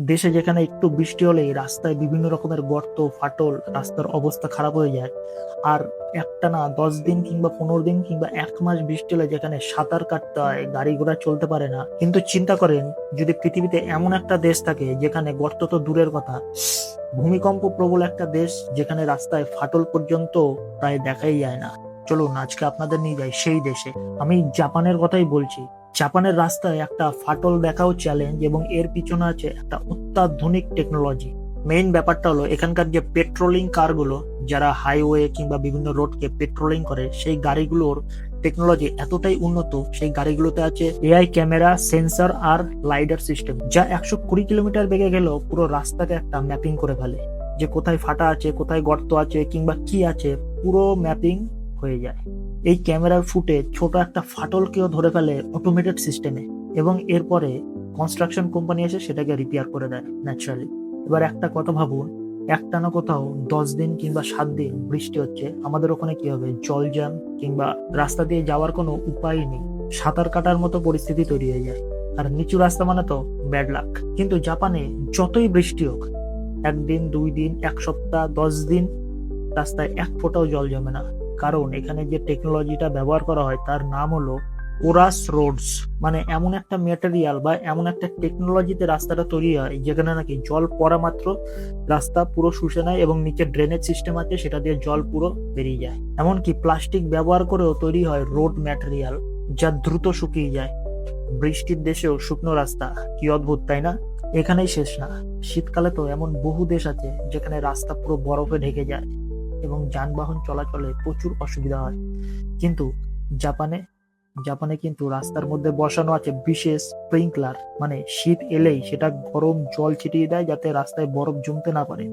দেশে যেখানে একটু বৃষ্টি হলেই রাস্তায় বিভিন্ন রকমের গর্ত, ফাটল, রাস্তার অবস্থা খারাপ হয়ে যায়। আর একটা না, দশ দিন কিংবা পনেরো দিন কিংবা এক মাস বৃষ্টি হলে যেখানে সাঁতার কাটতে হয়, গাড়ি ঘোড়া চলতে পারে না। কিন্তু চিন্তা করেন, যদি পৃথিবীতে এমন একটা দেশ থাকে, যেখানে গর্ত তো দূরের কথা, ভূমিকম্প প্রবল একটা দেশ, যেখানে রাস্তায় ফাটল পর্যন্ত প্রায় দেখাই যায় না। চলুন, আজকে আপনাদের নিয়ে যাই সেই দেশে। আমি জাপানের কথাই বলছি। জাপানের রাস্তায় একটা ফাটল দেখাও চ্যালেঞ্জ এবং এর পিছনে আছে একটা অত্যাধুনিক টেকনোলজি মেইন ব্যাপারটা হলো এখানকার যে পেট্রোলিং কারগুলো যারা হাইওয়ে কিংবা বিভিন্ন রোডকে পেট্রোলিং করে, সেই গাড়িগুলোর টেকনোলজি এতটাই উন্নত, সেই গাড়িগুলোতে আছে এআই ক্যামেরা সেন্সর আর লাইডার সিস্টেম যা একশো কুড়ি কিলোমিটার বেগে গেলেও পুরো রাস্তাকে একটা ম্যাপিং করে ফেলে। যে কোথায় ফাটা আছে, কোথায় গর্ত আছে কিংবা কি আছে, পুরো ম্যাপিং হয়ে যায়। এই ক্যামেরার ফুটে ছোট একটা ফাটলকেও ধরে ফেলে অটোমেটেড সিস্টেমে এবং এরপরে কনস্ট্রাকশন কোম্পানি এসে সেটাকে রিপেয়ার করে দেয় ন্যাচারালি এবার একটা কথা ভাবুন, একটা না কোথাও দশ দিন কিংবা সাত দিন বৃষ্টি হচ্ছে, আমাদের ওখানে কি হবে? জল জ্যাম কিংবা রাস্তা দিয়ে যাওয়ার কোনো উপায় নেই। সাঁতার কাটার মতো পরিস্থিতি তৈরি হয়ে যায়। আর নিচু রাস্তা মানে তো ব্যাড লাক কিন্তু জাপানে যতই বৃষ্টি হোক, একদিন, দুই দিন, এক সপ্তাহ, দশ দিন রাস্তায় এক ফোঁটাও জল জমে না। কারণ এখানে যে টেকনোলজিটা ব্যবহার করা হয় তার নাম হলো ওরাস রোডস মানে এমন একটা মেটেরিয়াল বা এমন একটা টেকনোলজিতে রাস্তাটা তৈরি হয় যেখানে নাকি জল পড়া মাত্র রাস্তা পুরো শুষে নেয় এবং নিচে ড্রেনেজ সিস্টেম আছে সেটা দিয়ে জল পুরো বেরিয়ে যায়। এমনকি প্লাস্টিক ব্যবহার করেও তৈরি হয় রোড ম্যাটেরিয়াল যা দ্রুত শুকিয়ে যায়। বৃষ্টির দেশেও শুকনো রাস্তা, কি অদ্ভুত, তাই না? এখানেই শেষ না। শীতকালে তো এমন বহু দেশ আছে যেখানে রাস্তা পুরো বরফে ঢেকে যায়। এবং যানবাহন চলাচলে প্রচুর অসুবিধা হয়। কিন্তু জাপানে জাপানে কিন্তু রাস্তার মধ্যে বসানো আছে বিশেষ স্প্রিংকলার মানে শীত এলেই সেটা গরম জল ছিটিয়ে দেয় যাতে রাস্তায় বরফ জমতে না পারে।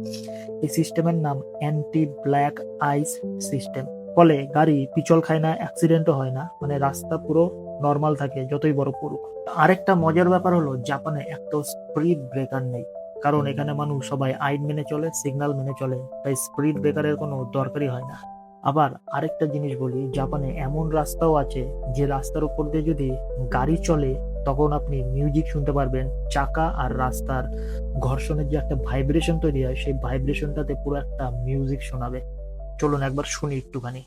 এই সিস্টেমের নাম অ্যান্টি ব্ল্যাক আইস সিস্টেম ফলে গাড়ি পিছল খায় না অ্যাক্সিডেন্টও হয় না মানে রাস্তা পুরো নর্মাল থাকে যতই বরফ পড়ুক। আরেকটা মজার ব্যাপার হলো, জাপানে একটা স্পিড ব্রেকার নেই। কারণ এখানে মানুষ সবাই আইন মেনে চলে সিগন্যাল মেনে চলে তাই স্পিড ব্রেকারের কোনো দরকারই হয় না। আবার আরেকটা জিনিস বলি জাপানে এমন রাস্তাও আছে যে রাস্তার উপর দিয়ে যদি গাড়ি চলে তখন আপনি মিউজিক শুনতে পারবেন চাকা আর রাস্তার ঘর্ষণের যে একটা ভাইব্রেশন তৈরি হয় সেই ভাইব্রেশনটাতে পুরো একটা মিউজিক শোনাবে। চলুন একবার শুনি একটুখানি।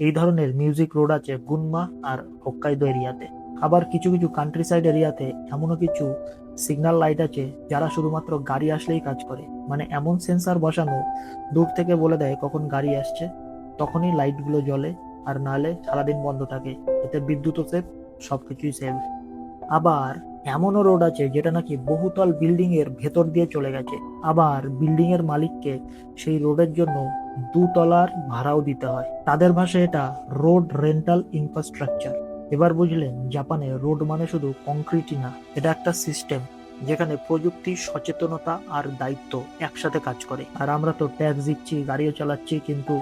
এই ধরনের মিউজিক রোড আছে গুনমা আর হোক্কাইদো এরিয়াতে। আবার কিছু কিছু কান্ট্রি সাইড এরিয়াতে এমনও কিছু সিগন্যাল লাইট আছে যারা শুধুমাত্র গাড়ি আসলেই কাজ করে। মানে এমন সেন্সার বসানো, দূর থেকে বলে দেয় কখন গাড়ি আসছে, তখনই লাইটগুলো জ্বলে আর নালে সারাদিন বন্ধ থাকে, এতে বিদ্যুৎও সেভ সবকিছুই সেভ আবার এমনও রোড আছে যেটা নাকি বহুতল বিল্ডিংয়ের ভেতর দিয়ে চলে গেছে। আবার বিল্ডিংয়ের মালিককে সেই রোডের জন্য দুতলার ভাড়াও দিতে হয়। তাদের ভাষায় এটা রোড রেন্টাল ইনফ্রাস্ট্রাকচার এবার বুঝলেন, জাপানে রোড মানে শুধু কংক্রিটই না, এটা একটা সিস্টেম যেখানে প্রযুক্তি, সচেতনতা আর দায়িত্ব একসাথে কাজ করে। আর আমরা তো ট্যাক্স দিচ্ছি, গাড়িও চালাচ্ছি, কিন্তু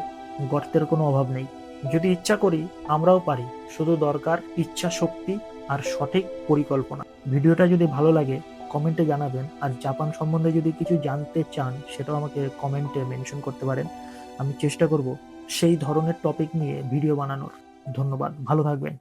গর্তের কোনো অভাব নেই। যদি ইচ্ছা করি, আমরাও পারি। শুধু দরকার ইচ্ছা শক্তি আর সঠিক পরিকল্পনা। ভিডিওটা যদি ভালো লাগে কমেন্টে জানাবেন। আর জাপান সম্বন্ধে যদি কিছু জানতে চান, সেটাও আমাকে কমেন্টে মেনশন করতে পারেন। আমি চেষ্টা করব সেই ধরনের টপিক নিয়ে ভিডিও বানানোর। ধন্যবাদ। ভালো থাকবেন।